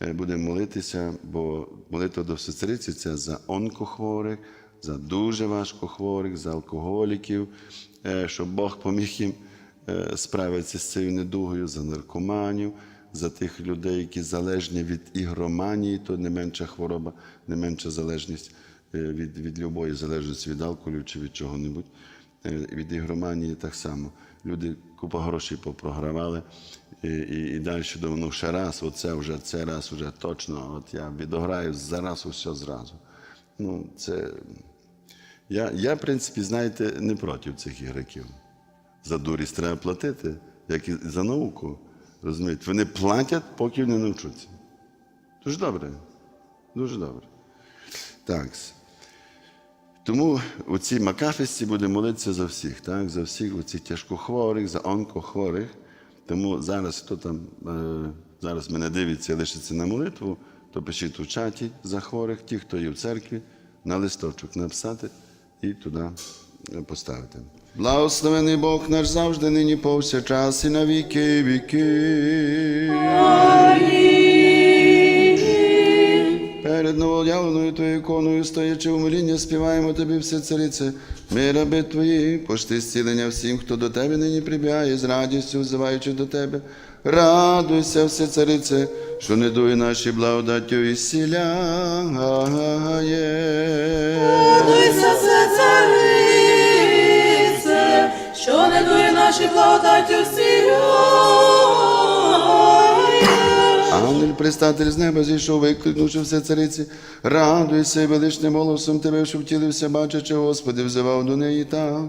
е, будемо молитися, бо молитва до всецариці це за онкохворих, за дуже важкохворих, за алкоголіків, е, щоб Бог поміг їм е, справитися з цією недугою, за наркоманів, за тих людей, які залежні від ігроманії, то не менша хвороба, не менша залежність від, від любої залежності від алкоголю чи від чого-небудь. Від ігроманії так само. Люди купа грошей попрогравали і, і, і далі думаю, ну ще раз, оце вже, це раз вже точно, от я відограю зараз усе зразу. Ну, це... Я, я, в принципі, знаєте, не проти цих ігроків. За дурість треба платити, як і за науку. Розумієте? Вони платять, поки не навчуться. Дуже добре. Дуже добре. Так. Тому у цій макафісті будемо молитися за всіх, так? за всіх оцих тяжкохворих, за онкохворих. Тому зараз, хто там е, зараз мене дивиться лишиться на молитву, то пишіть у чаті за хворих, ті, хто є в церкві, на листочок написати і туди поставити. Благословений Бог наш завжди, нині повсякчас і на віки віки. Перед новоявленою Твоєю іконою, стоячи у моління, співаємо Тобі все царице, ми раби Твої, пошти зцілення всім, хто до Тебе нині прибігає, з радістю взиваючи до Тебе. Радуйся, все царице, що не дує наші благодаттю і сіляє. Радуйся, все царице, що не дує наші благодаттю всіляє. Ангель пристатель з неба зійшов, викликнувши все цариці, радуйся величним голосом тебе, що втілився, бачачи, Господи, взивав до неї так.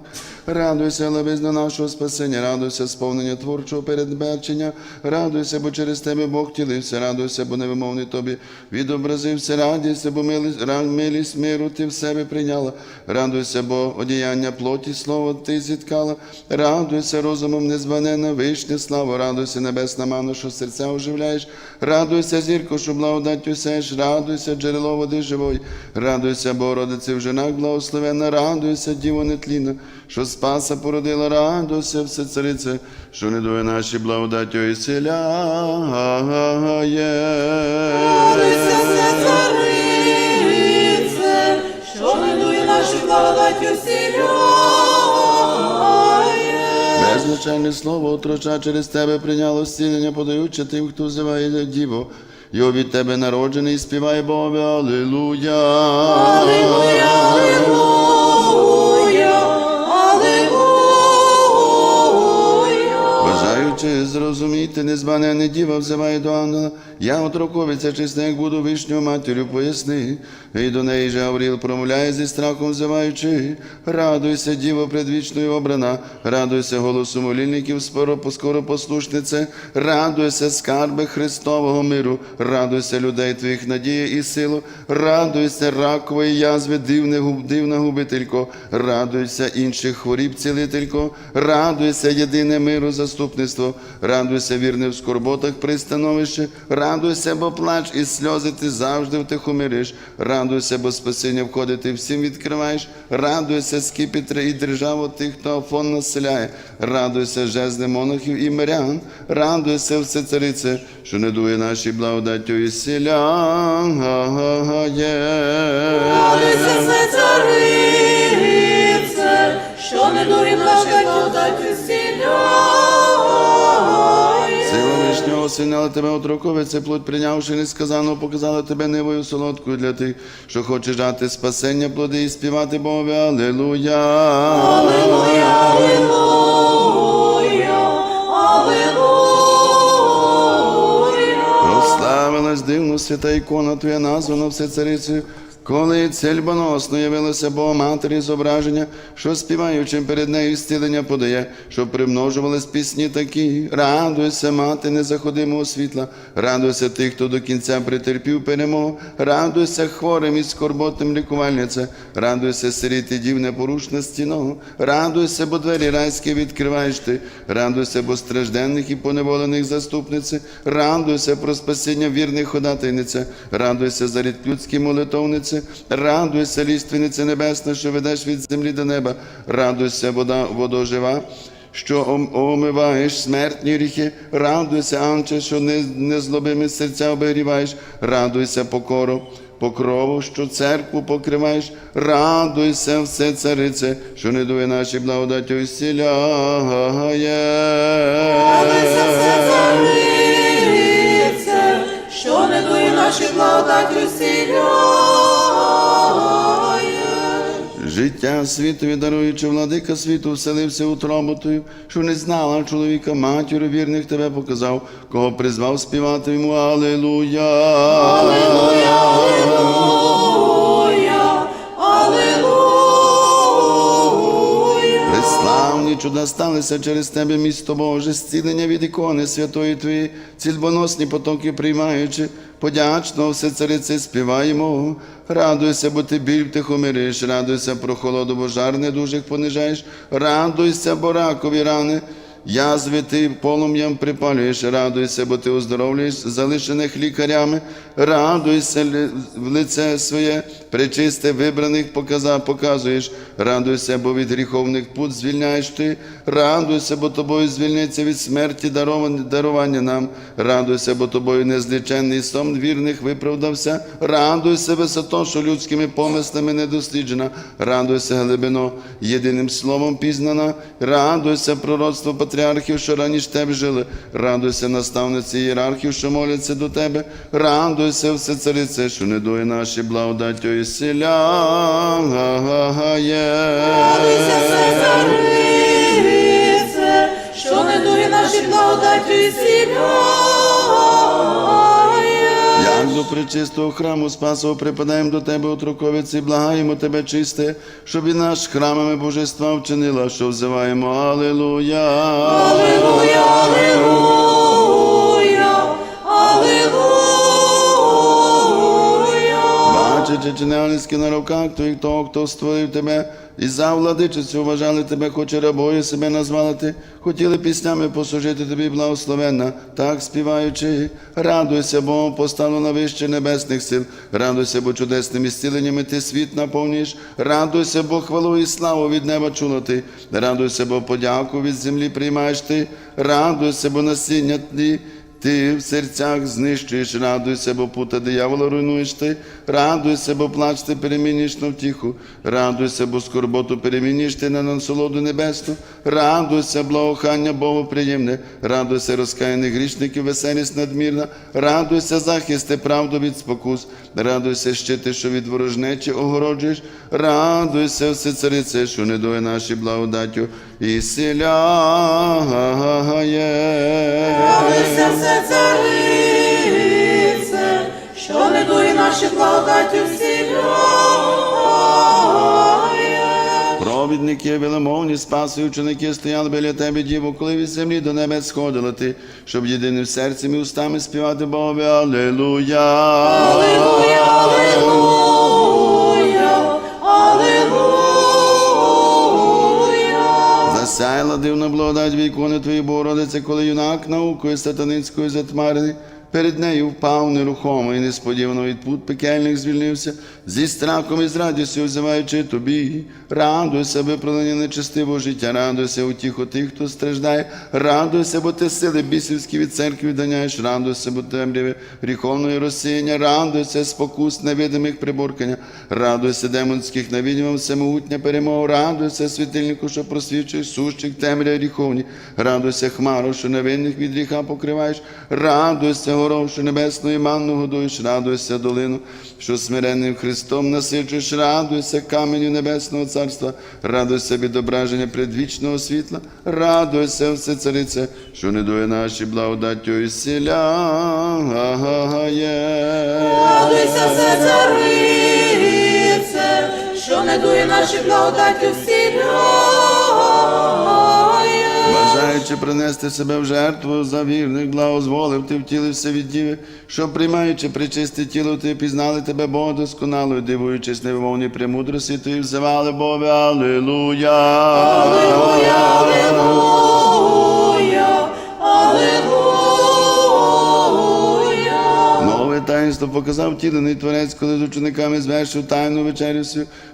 Радуйся, лавизна нашого спасення, радуйся, сповнення творчого передбачення, радуйся, бо через тебе Бог тілився, радуйся, бо невимовний тобі відобразився, радуйся, бо милість, милість миру ти в себе прийняла, радуйся, бо одіяння плоті слово ти зіткала, радуйся, розумом незбанена, вишня слава, радуйся, небесна мано, що серця оживляєш, радуйся, зірко, що благодаттю сеш, радуйся, джерело води живої, радуйся, Богородице в женах благословена, радуйся, Діво нетлінна, що спаса породила, радуйся, все царице, що не дує наші благодаттю і Радуйся, все царице, що не дує наші благодаттю всіляє. Слово отроча через тебе прийняло зцілення, подаючи тим, хто взиває Діво. Його від тебе народжений, співає Боже, Аллилуйя. Аллилуйя, аллилуйя, аллилуйя. Бажаючи зрозуміти, незбанене діва взиває до ангела, я отроковиця чесна, як буду вишню матір'ю, поясни. І до неї же Гавріл промовляє зі страхом взиваючи, радуйся, діво предвічною обрана, радуйся голосу молільників, скоро, послушнице, радуйся, скарби Христового миру, радуйся людей твоїх надія і силу, радуйся, ракової язви, дивне, дивна губителько, радуйся інших хворіб, цілителько, радуйся, єдине миру, заступництво, радуйся, вірне в скорботах пристановище, радуйся, бо плач і сльози ти завжди втихомириш, радуйся, бо спасіння входить, ти всім відкриваєш, радуйся, скипітри і державу тих, хто афон населяє, радуйся, жезли монахів і мирян, радуйся, все царице, що не дує наші благодаттю і Радуйся, сіляє. все царице, що не дує наші благодаттю всіляє. Сила вишнього осіняла тебе отроковице, плоть прийнявши несказано, показала тебе нивою солодкою для тих, що хоче жати спасення плоди і співати Боже, Аллилуйя. Аллилуйя, аллилуйя, аллилуйя. Прославилась дивно свята ікона Твоя названа все царицею, коли цельбоносно явилося Бога Матері зображення, що співаючим перед нею зцілення подає, що примножувались пісні такі. Радуйся, мати незаходимого світла, радуйся тих, хто до кінця претерпів перемогу, радуйся хворим і скорботним лікувальниця, радуйся сиріти дів непорушна стіного, радуйся, бо двері райські відкриваєш ти, радуйся, бо стражденних і поневолених заступниці, радуйся про спасіння вірних ходатайниця, радуйся за рід молитовниці, радуйся, ліственниця небесна, що ведеш від землі до неба, радуйся, вода водожива, що омиваєш смертні гріхи, радуйся, Анче, що не, незлобими серця обігріваєш, радуйся, покоро, покрову, що церкву покриваєш, радуйся, все царице, що не дує наші благодаттю і Радуйся, все царице, що не дує наші благодаттю сіляє. Життя світові даруючи, владика світу, вселився утроботою, що не знала чоловіка, матір вірних тебе показав, кого призвав співати йому Алелуя. Аллилуйя, Аллилуйя, чуда сталися через тебе, місто Боже, зцілення від ікони святої Твої, цільбоносні потоки приймаючи, подячно все царице співаємо. Радуйся, бо ти біль тихомириш, радуйся, про холоду, бо жар недужих понижаєш, радуйся, бо ракові рани. Язви ти полум'ям припалюєш, радуйся, бо ти оздоровлюєш залишених лікарями, радуйся в лице своє, причисте вибраних показа, показуєш, радуйся, бо від гріховних пут звільняєш ти, радуйся, бо тобою звільниться від смерті дарування нам, радуйся, бо тобою незліченний сон вірних виправдався, радуйся, висото, що людськими помислами не досліджена, радуйся, глибино, єдиним словом пізнана, радуйся, пророцтво патріархів, що раніше тебе жили, радуйся, наставниці ієрархів, що моляться до тебе, радуйся, все царице, що не дує наші благодаттю і Радуйся, все царице, що не дує наші благодаттю сіляє. До пречистого храму спасу припадаємо до тебе, отроковиці, благаємо тебе, чисте, щоб і наш храмами божества вчинила, що взиваємо Аллилуйя. Аллилуйя, Аллилуйя, Бачачи чинельницькі на руках твоїх того, хто створив тебе, і за владичицю вважали тебе, хоч і рабою себе назвали ти, хотіли піснями послужити тобі благословенна, так співаючи, радуйся, бо поставлена вище небесних сил, радуйся, бо чудесними зціленнями ти світ наповнюєш, радуйся, бо хвалу і славу від неба чула ти, радуйся, бо подяку від землі приймаєш ти, радуйся, бо насіння тлі. Ти в серцях знищуєш, радуйся, бо пута диявола руйнуєш ти, радуйся, бо плач ти переміниш на втіху, радуйся, бо скорботу переміниш ти на насолоду небесну, радуйся, благохання Богу приємне, радуйся, розкаяних грішників, веселість надмірна, радуйся, захисти, правду від спокус, радуйся, щити, що від ворожнечі огороджуєш, радуйся, все царице, що не дує наші благодаттю, і сіляє. Радуйся, все царице, що не дує наші благодаті всі Провідники, велемовні, спаси, ученики стояли біля тебе, діву, коли від землі до небе сходила ти, щоб єдиним серцем і устами співати Богові. Аллилуйя. Аллилуйя, Аллилуйя, дивна благодать вікони твої, Богородице, коли юнак наукою сатаницькою затьмарений, перед нею впав нерухомо і несподівано від пут пекельних звільнився, зі страхом і з радістю взиваючи тобі. Радуйся, виправлення нечестивого життя, радуйся утіху тих, хто страждає, радуйся, бо ти сили бісівські від церкви відданяєш, радуйся, бо темряви гріховної розсіяння, радуйся, спокус невидимих приборкання, радуйся, демонських навідьмам, всемогутня перемога, радуйся, світильнику, що просвічуєш сущих темряв гріховні, радуйся, хмару, що невинних від гріха покриваєш, радуйся, горов, що небесної манну годуєш, радуйся, долину, що смиренним Христом насичуєш, радуйся, каменю небесного царства, радуйся відображення предвічного світла, радуйся, все царице, що не дує наші благодаттю і сіляє. Радуйся, все царице, що не дує наші благодаттю сіляє. Бажаючи принести себе в жертву за вірних, благозволив ти втілився від діви, що приймаючи причисте тіло, ти пізнали тебе, Бога досконало, дивуючись невимовній премудрості, ти взивали Бога, Аллилуйя. Аллилуйя, Аллилуйя, Аллилуйя. Нове таїнство показав тілений творець, коли з учениками звершив тайну вечерю.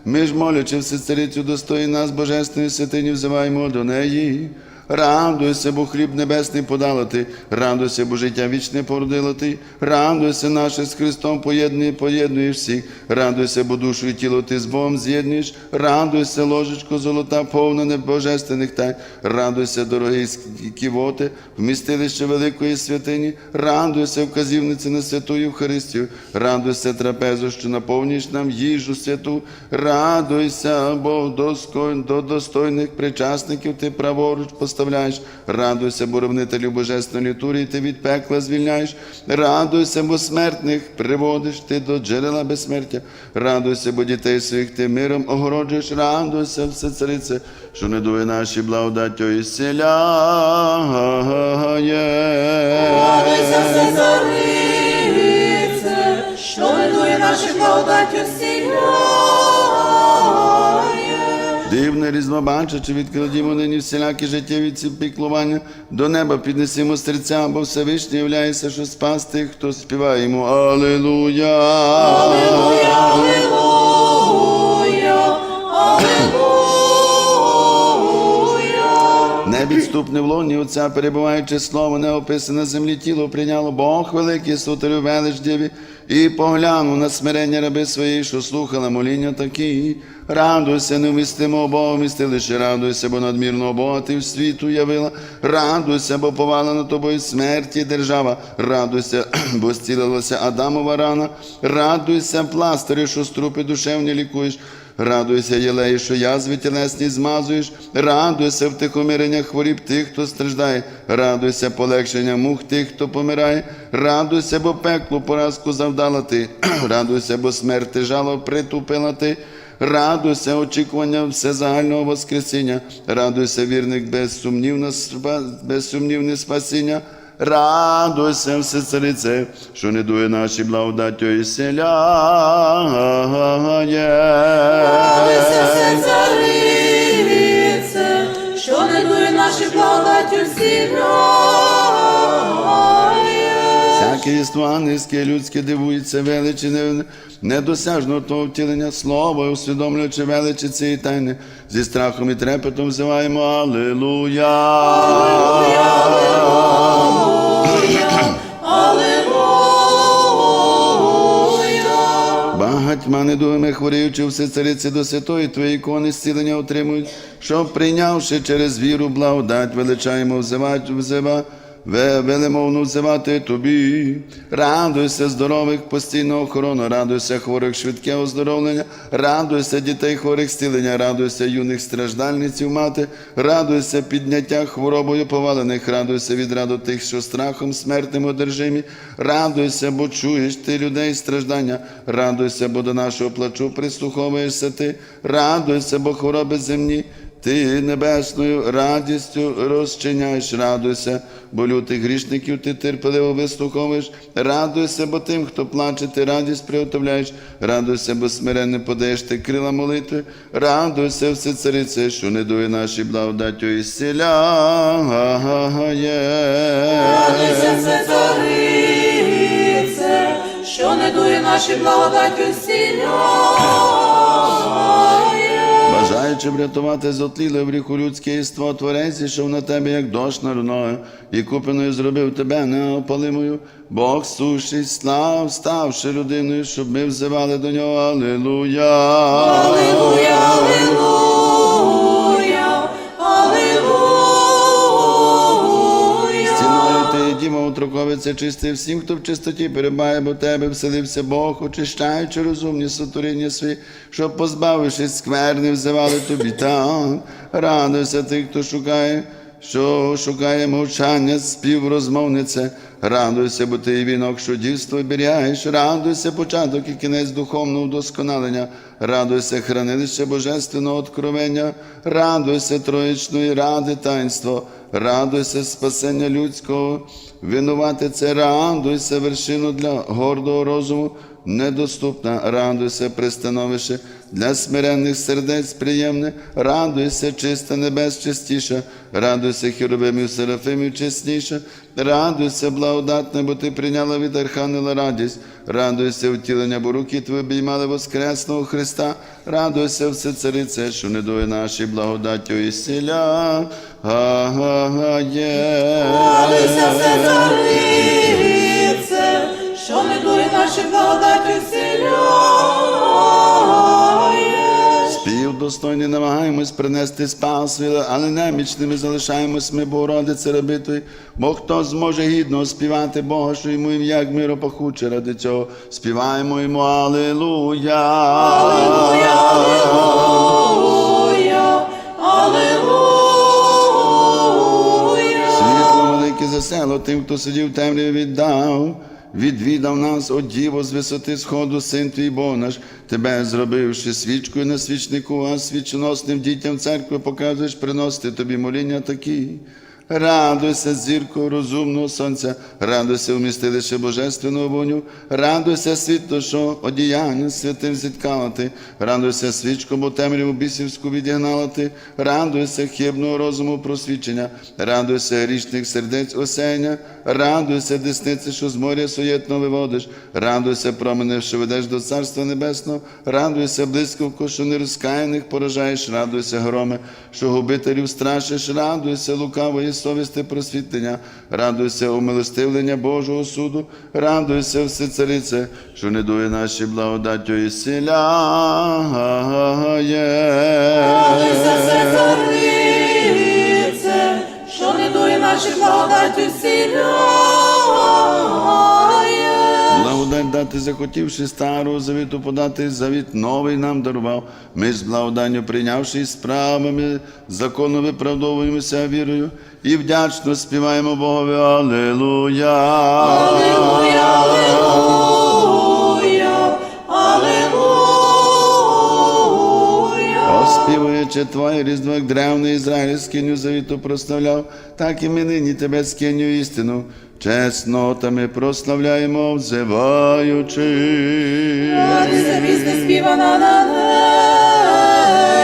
Ми ж молячи все царицю достої нас, божественної святині, взиваємо до неї. Радуйся, бо хліб небесний подала ти, радуйся, бо життя вічне породила ти, радуйся, наше з Христом поєднує, поєднуєш всіх, радуйся, бо душу і тіло ти з Богом з'єднуєш, радуйся, ложечко золота, повна божественних тайн, радуйся, дорогі ківоти, вмістилище великої святині, радуйся, вказівниці на святу Євхаристію, радуйся, трапезу, що наповнюєш нам їжу святу, радуйся, бо до достойних причасників ти праворуч поставляєш, радуйся, бо ревнителю божественної літургії ти від пекла звільняєш, радуйся, бо смертних приводиш ти до джерела безсмертя, радуйся, бо дітей своїх ти миром огороджуєш, радуйся, все царице, що не дує наші благодаттю і сіляє. Радуйся, все царице, що ведує наші благодаттю сіяє. Дивне різно бачачи, відкладімо нині всілякі життєві ці піклування, до неба піднесімо серця, бо Всевишній являється, що спас тих, хто співає йому Аллилуйя. Аллилуйя, Аллилуйя, Аллилуйя. Невідступне в лоні Отця, перебуваючи слово, неописане землі тіло, прийняло Бог великий, сотарю велич діві, і поглянув на смирення раби своєї, що слухала моління такі. Радуйся, невмістимо Бога, вмістилище, радуйся, бо надмірного Бога ти в світу явила. Радуйся, бо повала на тобою смерті держава. Радуйся, бо зцілилася Адамова рана. Радуйся, пластирі, що струпи душевні лікуєш. Радуйся, єлеї, що язви тілесні змазуєш, радуйся втихомирення хворіб тих, хто страждає, радуйся полегшення мух тих, хто помирає, радуйся, бо пеклу поразку завдала ти, радуйся, бо смерти жало притупила ти. Радуйся, очікування всезагального Воскресіння, радуйся, вірник безсумнівне спасіння, радуйся, все царице, що не дує наші благодаттю і Радуйся, селяє. все царице, що не дує наші благодаттю сіяє. Всяке єство ангельське, людське дивується величі не- недосяжного того втілення слова, усвідомлюючи величі цієї тайни, зі страхом і трепетом взиваємо. Аллилуйя. Багатьма недугами хворіючи все цариці до святої Твої ікони зцілення отримують, щоб прийнявши через віру благодать, величаємо взивати, взива, ве- велимовно взивати Тобі. Радуйся здорових, постійну охорону, радуйся хворих, швидке оздоровлення, радуйся дітей хворих зцілення, радуйся юних страждальниців мати, радуйся підняття хворобою повалених, радуйся від раду тих, що страхом смертним одержимі, радуйся, бо чуєш ти людей страждання, радуйся, бо до нашого плачу прислуховуєшся ти, радуйся, бо хвороби земні. Ти небесною радістю розчиняєш, радуйся, бо лютих грішників ти терпеливо вислуховуєш, радуйся, бо тим, хто плаче, ти радість приготовляєш, радуйся, бо смиренно подаєш ти крила молитви, радуйся, все царице, що не дує наші благодаттю і сіляє. Радуйся, все царице, що не дує наші благодаттю сіяє. Бажаючи врятувати зотліле в ріку людське іство, Творець зійшов на тебе, як дощ на руною, і купиною зробив тебе неопалимою. Бог суші, слав, ставши людиною, щоб ми взивали до нього. Аллилуйя. Аллилуйя, Аллилуйя, Діма, чистий всім, хто в чистоті перебає, бо тебе вселився Бог, очищаючи розумні сотворіння свої, щоб, позбавившись скверни, взивали тобі там. Радуйся тих, хто шукає, що шукає мовчання, співрозмовнице. Радуйся, бо ти вінок, що дійство оберігаєш. Радуйся, початок і кінець духовного вдосконалення. Радуйся, хранилище божественного откровення. Радуйся, троїчної ради таїнство. Радуйся, спасення людського, винувати це, радуйся, вершину для гордого розуму, недоступна, радуйся, пристановище для смиренних сердець приємне, радуйся, чиста небес чистіша, радуйся, хіробимів, серафимів чесніша, радуйся, благодатна, бо ти прийняла від Архангела радість. Радуйся втілення, бо руки твої обіймали воскресного Христа. Радуйся, все царице, що не дує наші благодаттю і сіля. Радуйся, все царице, Спів достойний намагаємось принести спас, але немічними залишаємось ми, Богородице рабитої. Бо хто зможе гідно співати Бога, що йому ім'я як миропахуче ради цього. Співаємо йому Аллилуйя. Аллилуйя, Аллилуйя. Світло велике за село тим, хто сидів темряві віддав. Відвідав нас, о Діво, з висоти сходу, син твій Бог наш, тебе зробивши свічкою на свічнику, а свічоносним дітям церкви показуєш приносити тобі моління такі. Радуйся, зірко розумного сонця, радуйся, вмістилище божественного воню, радуйся, світло, що одіяння святим зіткала ти, радуйся, свічко, бо темряву бісівську відігнала ти, радуйся, хибного розуму просвічення, радуйся, грішних сердець осення, радуйся, десниці, що з моря суєтно виводиш, радуйся, промене, що ведеш до Царства Небесного, радуйся, блискавко, що нерозкаяних поражаєш, радуйся, громе, що губителів страшиш, радуйся, лукавої совісти просвітлення, радуйся, умилостивлення Божого суду, радуйся, все царице, що не дує наші благодаттю і Радуйся, все сіляє. що не дує наші благодаттю сіляє. Благодать дати захотівши старого завіту подати, завіт новий нам дарував. Ми з благоданню прийнявши справами, законно виправдовуємося вірою і вдячно співаємо Богові. Аллилуйя, Аллилуйя, Оспівуючи Твоє різдво, древний Ізраїль скиню завіту прославляв, так і ми нині Тебе скиню істину. Чесно та ми прославляємо, взиваючи. Радуйся, пісня співана на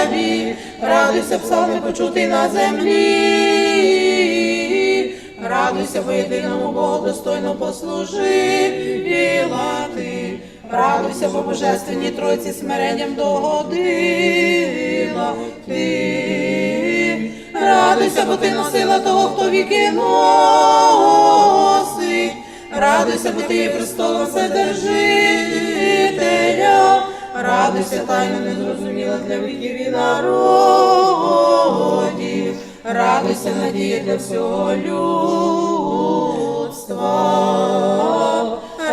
небі, радуйся, псалми почутий на землі, радуйся, бо єдиному Богу достойно послужила ти, радуйся, бо божественній тройці смиренням догодила ти, радуйся, бо ти носила того, хто віки носить, радуйся, бо ти є престолом Вседержителя, радуйся, тайно незрозуміла для віків і народів, радуйся, надія для всього людства,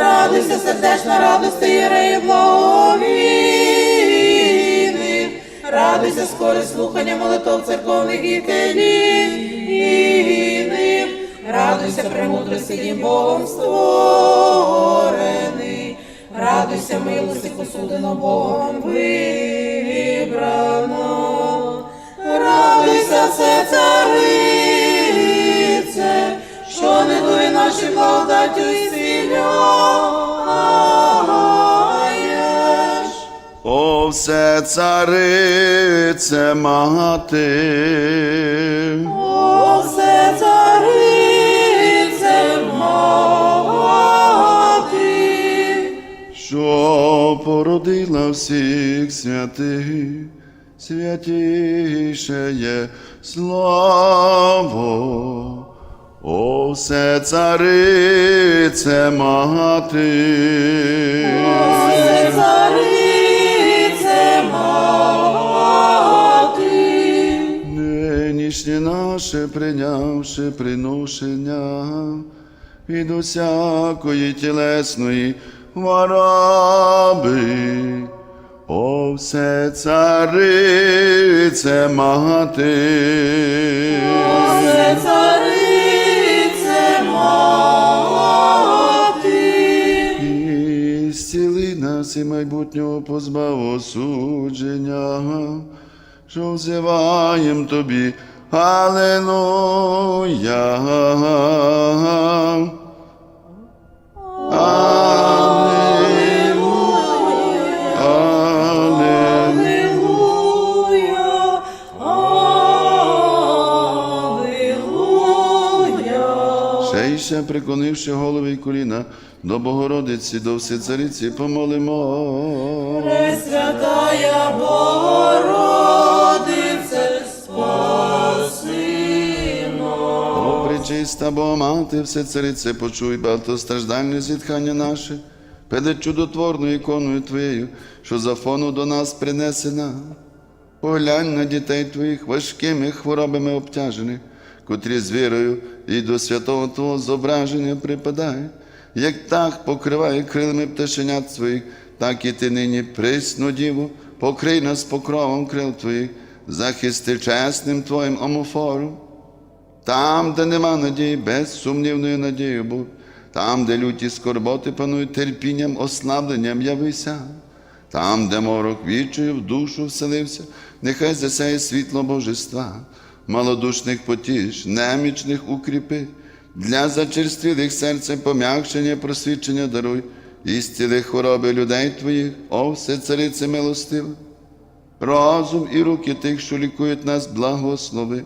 радуйся, сердечна радости Єреї благовійних, радуйся, скоре слухання молитов церковних і келійних, радуйся, премудрості дім Богом створений, радуйся, милості посудено Богом вибрано, радуйся, все царице, що не дує наші благодаттю і сіляєш. О, все царице мати, О, все царице мати, що породила всіх святих, святіше є слава. О, все царице мати. все царице мати. Нинішнє наше прийнявши приношення від усякої тілесної хвороби. О, все царице мати. Все царице зціли нас і майбутнього позбав осудження, що взиваєм тобі. Аллилуйя, молимося, преклонивши голови і коліна, до Богородиці, до Всецариці, помолимо. Пресвятая Богородице, спаси нас. О, пречиста Богомати, Всецарице, почуй багатостраждальне зітхання наше, перед чудотворною іконою Твоєю, що за фону до нас принесена. Поглянь на дітей Твоїх важкими хворобами обтяжених, котрі з вірою і до святого Твого зображення припадають, як так покриває крилами пташенят своїх, так і ти нині присну діву, покрий нас покровом крил Твоїх, захисти чесним Твоїм омофором. Там, де нема надії, безсумнівною надією будь. Там, де люті скорботи панують терпінням, ослабленням явися. Там, де морок вічою в душу вселився, нехай засяє світло божества, малодушних потіш, немічних укріпи, для зачерствілих серцем пом'якшення, просвідчення даруй, і зціли хвороби людей твоїх, о все царице милостива. Розум і руки тих, що лікують нас, благослови,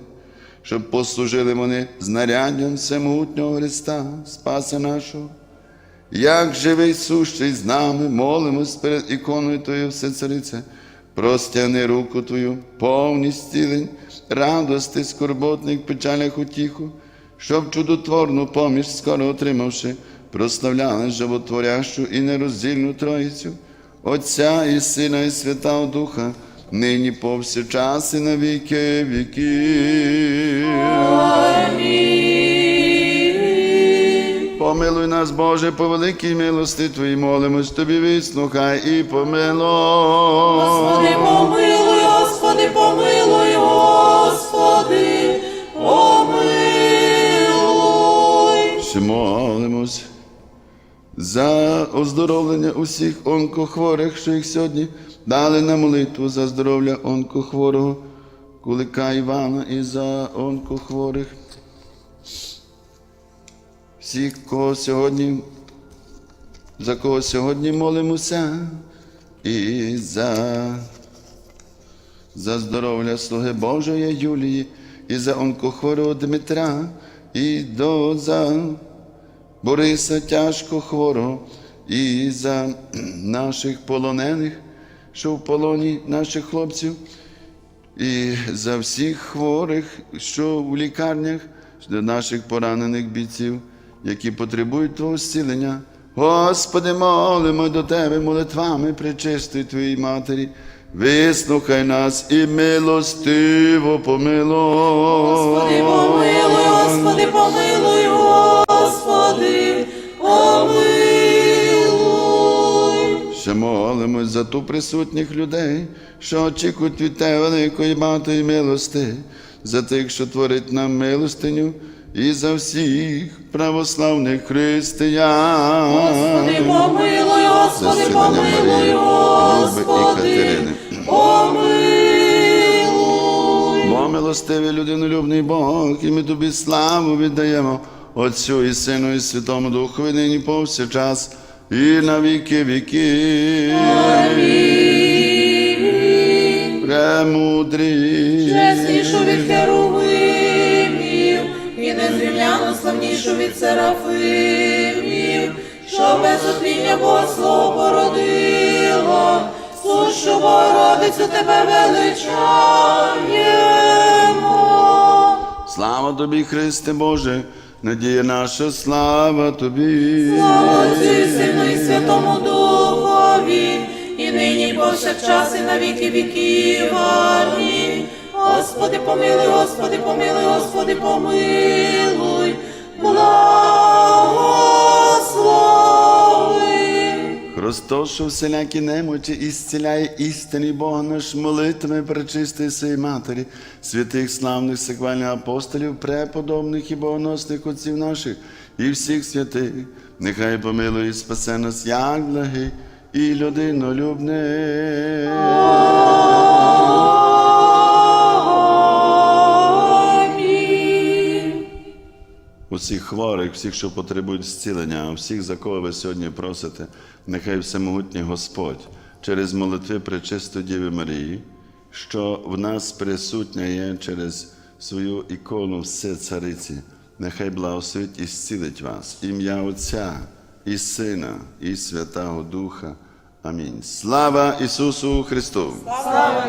щоб послужили вони знаряддям всемогутнього Христа, Спаса нашого. Як живий сущий з нами, молимось перед іконою Твоєю Всецарице, простягни руку Твою, повні зцілень, радости, скорботних, печалях утіху, щоб чудотворну поміж скоро отримавши, прославляли животворящу і нероздільну Троїцю, Отця і Сина, і Святого Духа, нині повсякчас і на віки віків. Помилуй нас, Боже, по великій милости Твоїй, молимось Тобі, вислухай і помилуй. Господи, помилуй, Господи, помилуй, Господи, помилуй. Ще молимось за оздоровлення усіх онкохворих, що їх сьогодні дали на молитву за здоров'я онкохворого, кулика Івана і за онкохворих. Всіх, кого сьогодні, за кого сьогодні молимося, і за, за здоров'я слуги Божої Юлії, і за онкохворого Дмитра, і до за Бориса тяжко хворого, і за наших полонених, що в полоні наших хлопців, і за всіх хворих, що в лікарнях, за наших поранених бійців, які потребують Твого зцілення. Господи, молимо до Тебе молитвами причистої Твоїй Матері. Вислухай нас і милостиво помилуй. Господи, помилуй, Господи, помилуй, Господи, помилуй. Ще молимось за ту присутніх людей, що очікують від Тебе великої багатої милости, за тих, що творить нам милостиню, і за всіх православних християн. Господи, помилуй, Господи, помилуй, Господи, Катерини. помилуй. Бо милостивий людинолюбний Бог, і ми тобі славу віддаємо Отцю і Сину, і Святому Духу, і нині повсякчас, і на віки віки. Премудрі. Славнішу від серафимів, що без отління Богослов породила, сущу Богородицю тебе величаємо. Слава тобі, Христе Боже, надія наша, слава тобі. Слава Отцю Сину і Святому Духові, і нині повсякчас і на віки віків. Амінь. Господи, помилуй, Господи, помилуй, Господи, помилуй, Христос, що всілякі немочі і зціляє істинний Бога наш молитвами пречистої своєї Матері, святих славних секвальних апостолів, преподобних і богоносних отців наших і всіх святих, нехай помилує і спасе нас, як благий і людинолюбний. Усіх хворих, всіх, що потребують зцілення, всіх, за кого ви сьогодні просите, нехай всемогутній Господь через молитви Пречистої Діви Марії, що в нас присутня є через свою ікону все цариці, нехай благословить і зцілить вас. Ім'я Отця і Сина, і Святого Духа. Амінь. Слава Ісусу Христу! Слава!